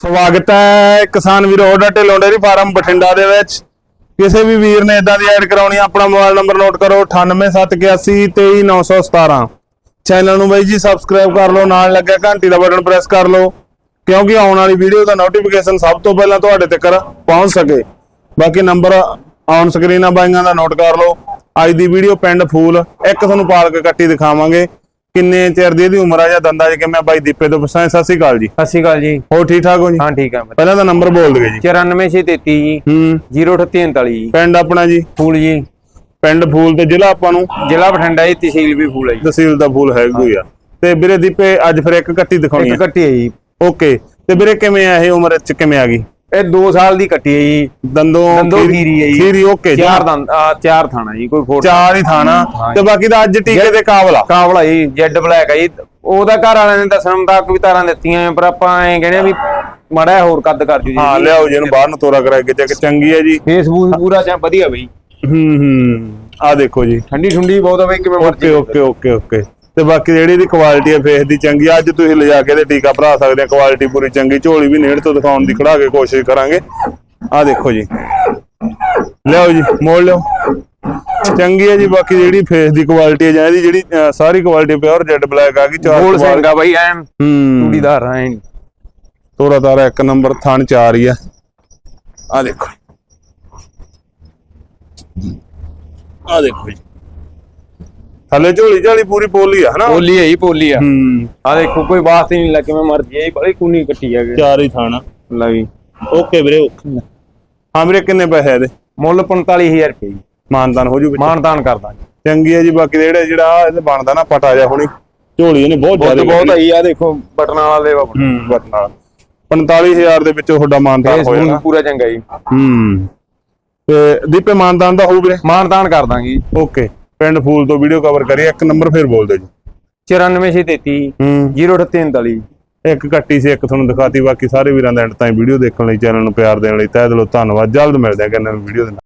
ਸਵਾਗਤ ਹੈ ਕਿਸਾਨ ਵੀਰੋ ਹੋਡਾ ਢਿੱਲੋਂ ਡੇਅਰੀ ਫਾਰਮ ਬਠਿੰਡਾ ਦੇ ਵਿੱਚ। ਕਿਸੇ ਵੀ ਵੀਰ ਨੇ ਇਦਾਂ ਦੀ ਐਡ ਕਰਾਉਣੀ ਆਪਣਾ ਮੋਬਾਈਲ ਨੰਬਰ ਨੋਟ ਕਰੋ 9871823917 ਚੈਨਲ ਨੂੰ ਬਾਈ ਜੀ ਸਬਸਕ੍ਰਾਈਬ ਕਰ ਲਓ, ਨਾਲ ਲੱਗਿਆ ਘੰਟੀ ਦਾ ਬਟਨ ਪ੍ਰੈਸ ਕਰ ਲਓ, ਕਿਉਂਕਿ ਆਉਣ ਵਾਲੀ ਵੀਡੀਓ ਦਾ ਨੋਟੀਫਿਕੇਸ਼ਨ ਸਭ ਤੋਂ ਪਹਿਲਾਂ ਤੁਹਾਡੇ ਤੱਕ ਪਹੁੰਚ ਸਕੇ। ਬਾਕੀ ਨੰਬਰ ਔਨ ਸਕਰੀਨ ਆ, ਬਾਈਆਂ ਦਾ ਨੋਟ ਕਰ ਲਓ। ਅੱਜ ਦੀ ਵੀਡੀਓ ਪਿੰਡ ਫੂਲ, ਇੱਕ ਤੁਹਾਨੂੰ ਪਾਲਕ ਕੱਟੀ ਦਿਖਾਵਾਂਗੇ। ਕਿੰਨੇ ਚਿਰ ਦੀ ਇਹਦੀ ਉਮਰ ਆ ਜਾਂ ਦੰਦਾ ਜੇ ਕਿ ਮੈਂ ਬਾਈ ਦੀਪੇ ਤੋਂ ਪੁੱਛਾਂ ਸਤਿ ਸ਼੍ਰੀ ਅਕਾਲ ਜੀ। ਸਤਿ ਸ਼੍ਰੀ ਅਕਾਲ ਜੀ। ਹੋਰ ਠੀਕ ਠਾਕ ਹੋ ਜੀ? ਹਾਂ ਠੀਕ ਆ। ਮੈਂ ਪਹਿਲਾਂ ਤਾਂ ਨੰਬਰ ਬੋਲ ਦਗੇ ਜੀ। 94633 ਜੀ। ਹੂੰ। 03839 ਜੀ। ਪਿੰਡ ਆਪਣਾ ਜੀ? ਫੂਲ ਜੀ। ਪਿੰਡ ਫੂਲ ਤੇ ਜ਼ਿਲ੍ਹਾ ਆਪਾਂ ਨੂੰ? ਜ਼ਿਲ੍ਹਾ ਬਠਿੰਡਾ ਜੀ ਤਹਿਸੀਲ ਵੀ ਫੂਲ ਹੈ ਜੀ। ਤਹਿਸੀਲ ਦਾ ਫੂਲ ਹੈ ਕੋਈ ਆ। ਤੇ ਵੀਰੇ ਦੀਪੇ ਅੱਜ ਫਿਰ ਇੱਕ ਕੱਟੀ ਦਿਖਾਉਣੀ ਇੱਕ ਆ ਕੱਟੀ ਹੈ ਜੀ। ਓਕੇ। ਤੇ ਵੀਰੇ ਕਿਵੇਂ ਆ ਇਹ ਉਮਰ ਚ ਕਿਵੇਂ ਆ ਗਈ? ਇਹ 2 ਸਾਲ ਦੀ ਕੱਟੀ ਹੈ ਜੀ। ਦੰਦੋਂ ਦੰਦੋਂ ਖੀਰੀ ਹੈ ਜੀ। ਖੀਰੀ ਓਕੇ ਜੀ। ਚਾਰ ਦੰਦ ਚਾਰ ਥਾਣਾ ਜੀ ਕੋਈ ਫੋਟੋ ਚਾਰ ਹੀ ਥਾਣਾ। ਤੇ ਬਾਕੀ ਦਾ ਅੱਜ ਟੀਕੇ ਦੇ ਕਾਬਲ। ਕਾਬਲਾ ਜੀ ਜੈਡ ਬਲੈਕ ਹੈ ਜੀ। ਉਹਦਾ ਘਰ ਵਾਲਿਆਂ ਨੇ ਦੱਸਣ ਮੁਤਾਬਕ ਵੀ ਤਾਰਾਂ ਦਿੱਤੀਆਂ ਪਰ ਆਪਾਂ ਐ ਕਹਿੰਦੇ ਵੀ ਮਾੜਾ ਹੋਰ ਕੱਦ ਕਰ ਜੂ ਜੀ। ਹਾਂ ਲਿਆਓ ਜੀ ਇਹਨੂੰ ਬਾਹਰ ਨੂੰ ਤੋਰਾ ਕਰਾ ਕੇ ਚੈੱਕ ਚੰਗੀ ਹੈ ਜੀ। ਫੇਸਬੁੱਕ ਪੂਰਾ ਜਾਂ ਵਧੀਆ ਬਈ। ਹੂੰ ਹੂੰ। ਆ ਦੇਖੋ ਜੀ। ਠੰਡੀ ਠੁੰਡੀ ਬਹੁਤ ਆ ਬਈ ਕਿਵੇਂ ਓਕੇ ਓਕੇ ਓਕੇ ਓਕੇ ਤੇ ਬਾਕੀ ਜਿਹੜੀ ਇਹਦੀ ਕੁਆਲਿਟੀ ਹੈ ਫੇਸ ਦੀ ਚੰਗੀ ਆ, ਅੱਜ ਤੁਸੀਂ ਲਿਜਾ ਕੇ ਇਹਦੇ ਟੀਕਾ ਭਰਾ ਸਕਦੇ ਆ ਕੁਆਲਿਟੀ ਪੂਰੀ ਚੰਗੀ ਝੋਲੀ ਵੀ ਨੇੜ ਤੋਂ ਦਿਖਾਉਣ ਦੀ ਖੜਾ ਕੇ ਕੋਸ਼ਿਸ਼ ਕਰਾਂਗੇ। ਆ ਦੇਖੋ ਜੀ। ਲਿਆਓ ਜੀ ਮੋੜ ਲਿਓ ਚੰਗੀ ਹੈ ਜੀ ਬਾਕੀ ਜਿਹੜੀ ਫੇਸ ਦੀ ਕੁਆਲਿਟੀ ਹੈ ਜਾਂ ਇਹਦੀ ਜਿਹੜੀ ਸਾਰੀ ਕੁਆਲਿਟੀ ਪਿਓਰ ਜੈਡ ਬਲੈਕ ਆ ਗਈ ਚਾਰ ਕੁਆਲ- ਸਿੰਘਾ ਬਈ ਐਨ ਹੂੰ। ਟੂੜੀਦਾਰ ਐ ਤੋਰਾ ਤਾਰਾ ਇੱਕ ਨੰਬਰ ਥਣ ਚਾਰ ਹੀ ਆ। ਆ ਦੇਖੋ ਆ ਦੇਖੋ ਜੀ। ਥੱਲੇ ਝੋਲੀ ਝਾਲੀ ਪੂਰੀ ਪੋਲੀ ਆ ਹਨਾ? ਪੋਲੀ ਹੈ ਜੀ ਪੋਲੀ ਆ। ਹੂੰ। ਆ ਦੇਖੋ ਕੋਈ ਵਾਸਤੇ ਨਹੀਂ ਲੱਗੇ ਮੈਂ ਮਰ ਜੀ ਬੜੀ ਕੁਨੀ ਕੱਟੀ ਆ ਚਾਰ ਹੀ ਥਾਣਾ। ਲਵੀ ਓਕੇ ਵੀਰੇ ਓਕੇ। ਹਾਂ ਵੀਰੇ ਕਿੰਨੇ ਪੈਸੇ ਇਹਦੇ? ਮੁੱਲ 45000 ਰੁਪਏ ਮਾਨਦਾਨ ਹੋ ਜੂ ਵਿੱਚ? ਮਾਨਦਾਨ ਕਰਦਾ ਚੰਗੀ ਹੈ ਜੀ ਬਾਕੀ ਜਿਹੜੇ ਜਿਹੜਾ ਇਹਦੇ ਬਣਦਾ ਨਾ ਪਟਾ ਜਾ ਹੁਣੀ। ਝੋਲੀ ਇਹਨੇ ਬਹੁਤ ਬਹੁਤ ਜ਼ਿਆਦਾ ਬਹੁਤ ਆਈ ਆ ਦੇਖੋ ਬਟਨਾਂ ਵਾਲਾ ਲੇਵਾ ਹੂੰ ਬਟ ਨਾਲ 45000 ਦੇ ਵਿੱਚੋਂ ਤੁਹਾਡਾ ਮਾਨਦਾਨ ਹੋ ਜਾਣਾ ਪੂਰਾ ਚੰਗਾ ਜੀ। ਹੂੰ। ਤੇ ਦੀਪੇ ਮਾਨਦਾਨ ਦਾ ਹੋਊ ਵੀਰੇ? ਮਾਨਦਾਨ ਕਰ ਦਾਂਗੇ ਓਕੇ। ਪਿੰਡ ਫੂਲ ਤੋਂ ਵੀਡੀਓ ਕਵਰ ਕਰੀ ਇੱਕ ਨੰਬਰ ਫੇਰ ਬੋਲ ਦਿਓ ਜੀ। 94633 ਹੂੰ। 03839 ਇੱਕ ਕੱਟੀ ਸੀ ਇੱਕ ਤੁਹਾਨੂੰ ਦਿਖਾਤੀ ਬਾਕੀ ਸਾਰੇ ਵੀਰਾਂ ਦਾ ਐਂਡ ਤਾਈਂ ਵੀਡੀਓ ਦੇਖਣ ਲਈ ਚੈਨਲ ਨੂੰ ਪਿਆਰ ਦੇਣ ਲਈ ਤਹਿ ਦਿਲੋਂ ਧੰਨਵਾਦ। ਜਲਦ ਮਿਲਦੇ ਹਾਂ ਕਿੰਨਾਂ ਵੀਡੀਓ ਦੇ ਨਾਲ।